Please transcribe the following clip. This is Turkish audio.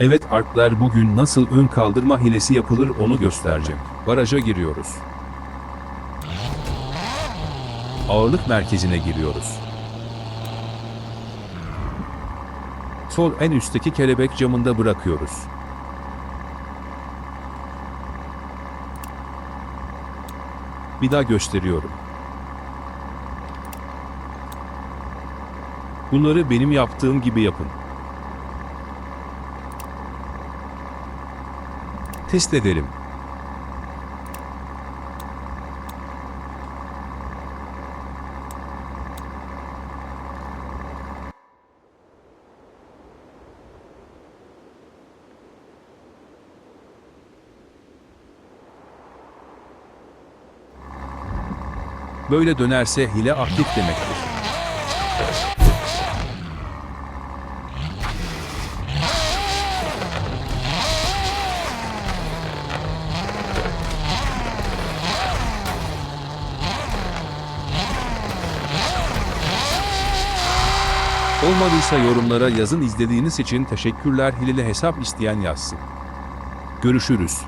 Evet Arklar bugün nasıl ön kaldırma hilesi yapılır onu göstereceğim. Baraja giriyoruz. Ağırlık merkezine giriyoruz. Sol en üstteki kelebek camında bırakıyoruz. Bir daha gösteriyorum. Bunları benim yaptığım gibi yapın. Test edelim. Böyle dönerse hile aktif demektir. Olmadıysa yorumlara yazın izlediğiniz için teşekkürler hileli hesap isteyen yazsın. Görüşürüz.